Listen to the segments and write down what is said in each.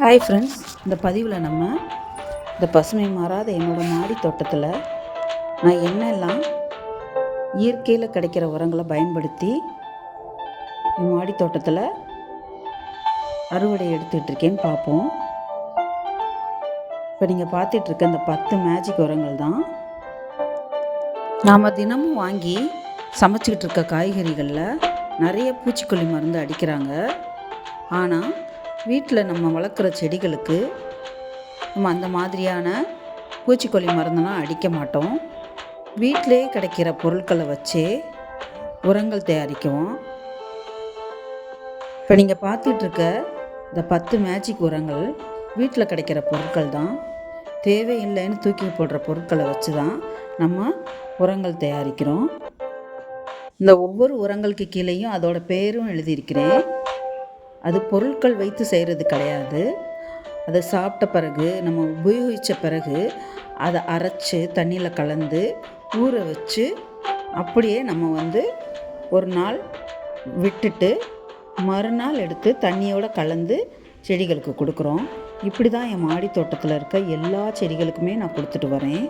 Hi friends இந்த பதிவில் நம்ம இந்த பசுமை மாறாத என்னோடய மாடி தோட்டத்தில் நான் என்னெல்லாம் இயற்கையில் கிடைக்கிற உரங்களை பயன்படுத்தி என் மாடி தோட்டத்தில் அறுவடை எடுத்துகிட்ருக்கேன்னு பார்ப்போம். இப்போ நீங்கள் பார்த்துட்ருக்க இந்த பத்து மேஜிக் உரங்கள் தான். நாம் தினமும் வாங்கி சமைச்சிக்கிட்டு இருக்க காய்கறிகளில் நிறைய பூச்சிக்கொல்லி மருந்து அடிக்கிறாங்க. ஆனால் வீட்டில் நம்ம வளர்க்குற செடிகளுக்கு நம்ம அந்த மாதிரியான பூச்சிக்கொல்லி மருந்தெல்லாம் அடிக்க மாட்டோம். வீட்டிலே கிடைக்கிற பொருட்களை வச்சே உரங்கள் தயாரிக்குவோம். இப்போ நீங்கள் பார்த்துட்ருக்க இந்த பத்து மேஜிக் உரங்கள் வீட்டில் கிடைக்கிற பொருட்கள் தான். தேவையில்லைன்னு தூக்கி போடுற பொருட்களை வச்சு தான் நம்ம உரங்கள் தயாரிக்கிறோம். இந்த ஒவ்வொரு உரங்களுக்கு கீழேயும் அதோட பேரும் எழுதியிருக்கிறேன். அது பொருட்கள் வைத்து செய்கிறது கிடையாது. அதை சாப்பிட்ட பிறகு நம்ம உபயோகித்த பிறகு அதை அரைச்சி தண்ணியில் கலந்து ஊற வச்சு அப்படியே நம்ம வந்து ஒரு நாள் விட்டுட்டு மறுநாள் எடுத்து தண்ணியோடு கலந்து செடிகளுக்கு கொடுக்குறோம். இப்படி தான் என் மாடி தோட்டத்தில் இருக்க எல்லா செடிகளுக்குமே நான் கொடுத்துட்டு வரேன்.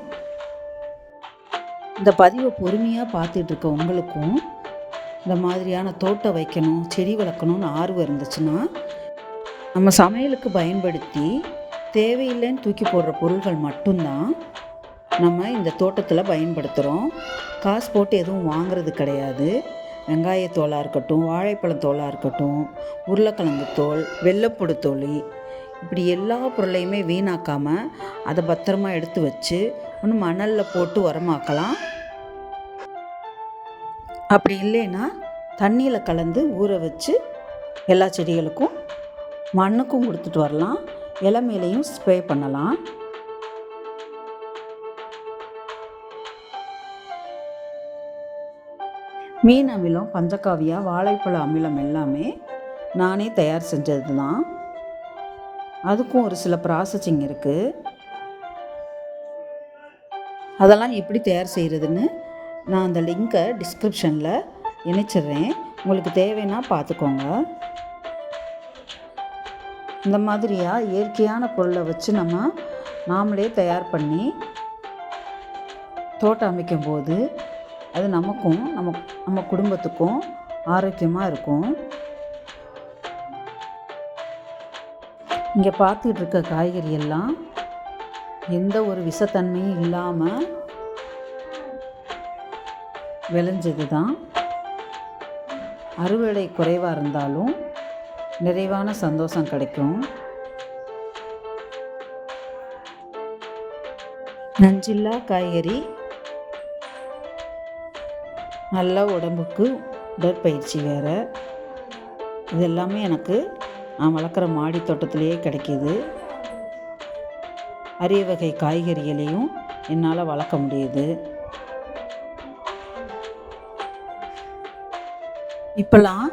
இந்த பதிவை பொறுமையாக பார்த்துட்டு இருக்க உங்களுக்கும் இந்த மாதிரியான தோட்டம் வைக்கணும் செடி வளர்க்கணும்னு ஆர்வம் இருந்துச்சுன்னா நம்ம சமையலுக்கு பயன்படுத்தி தேவையில்லைன்னு தூக்கி போடுற பொருள்கள் மட்டும்தான் நம்ம இந்த தோட்டத்தில் பயன்படுத்துகிறோம் காசு போட்டு எதுவும் வாங்குறது கிடையாது. வெங்காயத்தோலாக இருக்கட்டும் வாழைப்பழ தோலாக இருக்கட்டும் உருளைக்கிழங்கு தோல் வெள்ளைப்பொடு தோல் இப்படி எல்லா பொருளையுமே வீணாக்காமல் அதை பத்திரமா எடுத்து வச்சு ஒன்று மணலில் போட்டு உரமாக்கலாம். அப்படி இல்லைன்னா தண்ணியில் கலந்து ஊற வச்சு எல்லா செடிகளுக்கும் மண்ணுக்கும் கொடுத்துட்டு வரலாம். இளமையிலையும் ஸ்ப்ரே பண்ணலாம். மீன் அமிலம் பஞ்சகாவியா வாழைப்பழ அமிலம் எல்லாமே நானே தயார் செஞ்சது தான் அதுக்கும் ஒரு சில ப்ராசஸிங் இருக்குது அதெல்லாம் எப்படி தயார் செய்கிறதுன்னு நான் அந்த லிங்க்கை டிஸ்கிரிப்ஷனில் இணைச்சிடுறேன். உங்களுக்கு தேவைன்னா பார்த்துக்கோங்க. இந்த மாதிரியாக இயற்கையான பொருளை வச்சு நம்ம நாமளே தயார் பண்ணி தோட்டம் அமைக்கும் போது அது நமக்கும் நம்ம நம்ம குடும்பத்துக்கும் ஆரோக்கியமாக இருக்கும். இங்கே பார்த்துக்கிட்டு இருக்க காய்கறி எல்லாம் எந்த ஒரு விஷத்தன்மையும் இல்லாமல் விளைஞ்சது தான் அறுவடை குறைவாக இருந்தாலும் நிறைவான சந்தோஷம் கிடைக்கும். நஞ்சில்லா காய்கறி. நல்ல உடம்புக்கு உடற்பயிற்சி வேறு. இது எல்லாமே எனக்கு நான் வளர்க்குற மாடி தோட்டத்திலேயே கிடைக்கிது. அரிய வகை காய்கறிகளையும் என்னால் வளர்க்க முடியுது. இப்போல்லாம்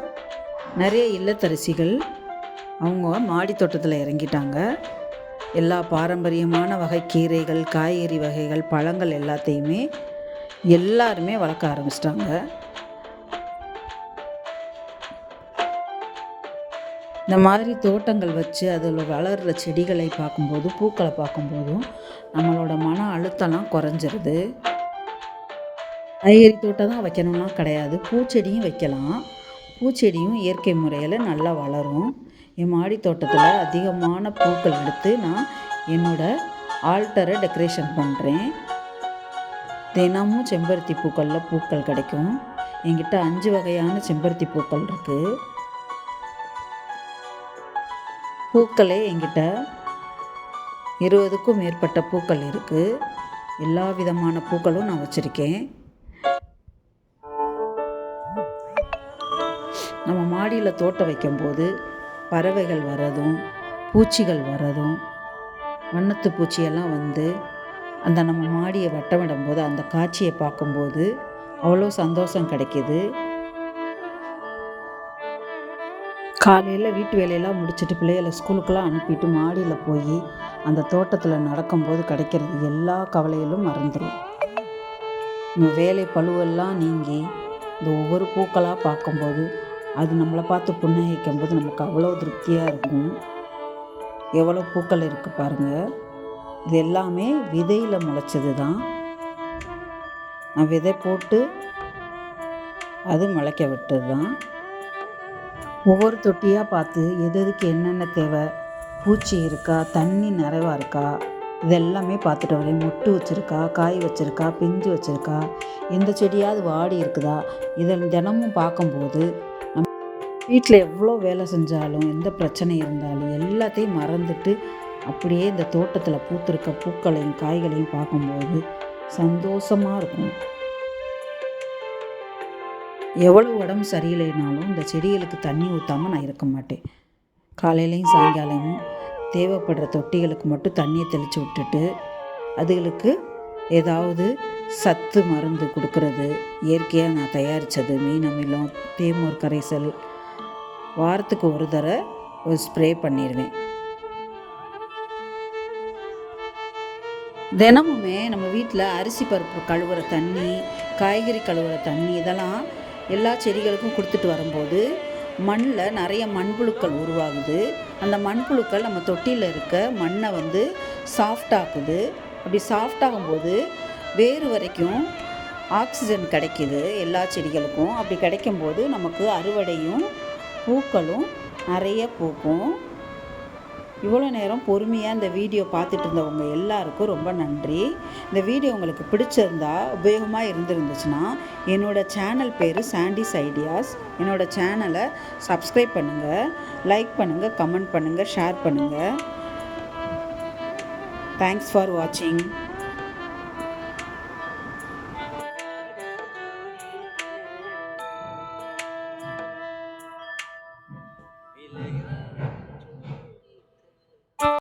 நிறைய இல்லத்தரசிகள் அவங்க மாடி தோட்டத்தில் இறங்கிட்டாங்க. எல்லா பாரம்பரியமான வகை கீரைகள் காய்கறி வகைகள் பழங்கள் எல்லாத்தையுமே எல்லாருமே வளர்க்க ஆரம்பிச்சிட்டாங்க. இந்த மாதிரி தோட்டங்கள் வச்சு அதில் வளர்கிற செடிகளை பார்க்கும்போது பூக்களை பார்க்கும்போதும் நம்மளோட மன அழுத்தம்லாம் குறைஞ்சிருது. காய்கறி தோட்டம் தான் வைக்கணும்னா கிடையாது. பூச்செடியும் வைக்கலாம். பூச்செடியும் இயற்கை முறையில் நல்லா வளரும். என் மாடி தோட்டத்தில் அதிகமான பூக்கள் எடுத்து நான் என்னோடய ஆல்டரை டெக்கரேஷன் பண்ணுறேன் தினமும் செம்பருத்தி பூக்களில் பூக்கள் கிடைக்கும். என்கிட்ட அஞ்சு வகையான செம்பருத்தி பூக்கள் இருக்குது பூக்களே என்கிட்ட இருபதுக்கும் மேற்பட்ட பூக்கள் இருக்குது எல்லா விதமான பூக்களும் நான் வச்சுருக்கேன். நம்ம மாடியில் தோட்டம் வைக்கும்போது பறவைகள் வர்றதும் பூச்சிகள் வர்றதும் வண்ணத்து பூச்சியெல்லாம் வந்து அந்த நம்ம மாடியை வட்டமிடும் போது அந்த காட்சியை பார்க்கும்போது அவ்வளோ சந்தோஷம் கிடைக்கிது. காலையில் வீட்டு வேலையெல்லாம் முடிச்சுட்டு பிள்ளைகளை ஸ்கூலுக்கெல்லாம் அனுப்பிட்டு மாடியில் போய் அந்த தோட்டத்தில் நடக்கும்போது கிடைக்கிறது எல்லா கவலையிலும் மறந்துடும் நம்ம வேலை பழுவெல்லாம் நீங்கி இந்த ஒவ்வொரு பூக்களாக பார்க்கும்போது அது நம்மளை பார்த்து புன்னகைக்கும் போது நமக்கு அவ்வளோ திருப்தியாக இருக்கும். எவ்வளோ பூக்கள் இருக்குது பாருங்கள் இது எல்லாமே விதையில் முளைச்சது தான் நான் விதை போட்டு அது முளைக்க விட்டது தான் ஒவ்வொரு தொட்டியாக பார்த்து எது எதுக்கு என்னென்ன தேவை? பூச்சி இருக்கா? தண்ணி நிறைவாக இருக்கா? இதெல்லாமே பார்த்துட்டு வரேன். மொட்டு வச்சுருக்கா? காய் வச்சுருக்கா? பிஞ்சு வச்சுருக்கா? எந்த செடியாவது வாடி இருக்குதா? இதை தினமும் பார்க்கும்போது வீட்டில் எவ்வளோ வேலை செஞ்சாலும் எந்த பிரச்சனை இருந்தாலும் எல்லாத்தையும் மறந்துட்டு அப்படியே இந்த தோட்டத்தில் பூத்திருக்க பூக்களையும் காய்களையும் பார்க்கும்போது சந்தோஷமாக இருக்கும். எவ்வளோ உடம்பு சரியில்லைனாலும் இந்த செடிகளுக்கு தண்ணி ஊற்றாமல் நான் இருக்க மாட்டேன். காலையிலையும் சாயங்காலமும் தேவைப்படுற தொட்டிகளுக்கு மட்டும் தண்ணியை தெளித்து விட்டுட்டு அதுகளுக்கு ஏதாவது சத்து மருந்து கொடுக்கறது இயற்கையாக நான் தயாரித்தது மீன் அமிலம் தேமூர் கரைசல் வாரத்துக்கு ஒரு தடவை ஒரு ஸ்ப்ரே பண்ணிடுவேன் தினமுமே நம்ம வீட்டில் அரிசி பருப்பு கழுவுற தண்ணி காய்கறி கழுவுற தண்ணி இதெல்லாம் எல்லா செடிகளுக்கும் கொடுத்துட்டு வரும்போது மண்ணில் நிறைய மண்புழுக்கள் உருவாகுது. அந்த மண்புழுக்கள் நம்ம தொட்டியில் இருக்க மண்ணை வந்து சாஃப்டாக்குது அப்படி சாஃப்டாகும்போது வேறு வரைக்கும் ஆக்சிஜன் கிடைக்கிது எல்லா செடிகளுக்கும். அப்படி கிடைக்கும்போது நமக்கு அறுவடையும் பூக்களும் நிறைய பூக்கும். இவ்வளோ நேரம் பொறுமையாக இந்த வீடியோ பார்த்துட்டு இருந்தவங்க எல்லாருக்கும் ரொம்ப நன்றி. இந்த வீடியோ உங்களுக்கு பிடிச்சிருந்தா உபயோகமாக இருந்திருந்துச்சுன்னா என்னோடய சேனல் பேர் சாண்டிஸ் ஐடியாஸ் என்னோடய சேனலை சப்ஸ்கிரைப் பண்ணுங்கள் லைக் பண்ணுங்கள் கமெண்ட் பண்ணுங்கள் ஷேர் பண்ணுங்கள் தேங்க்ஸ் ஃபார் வாட்சிங்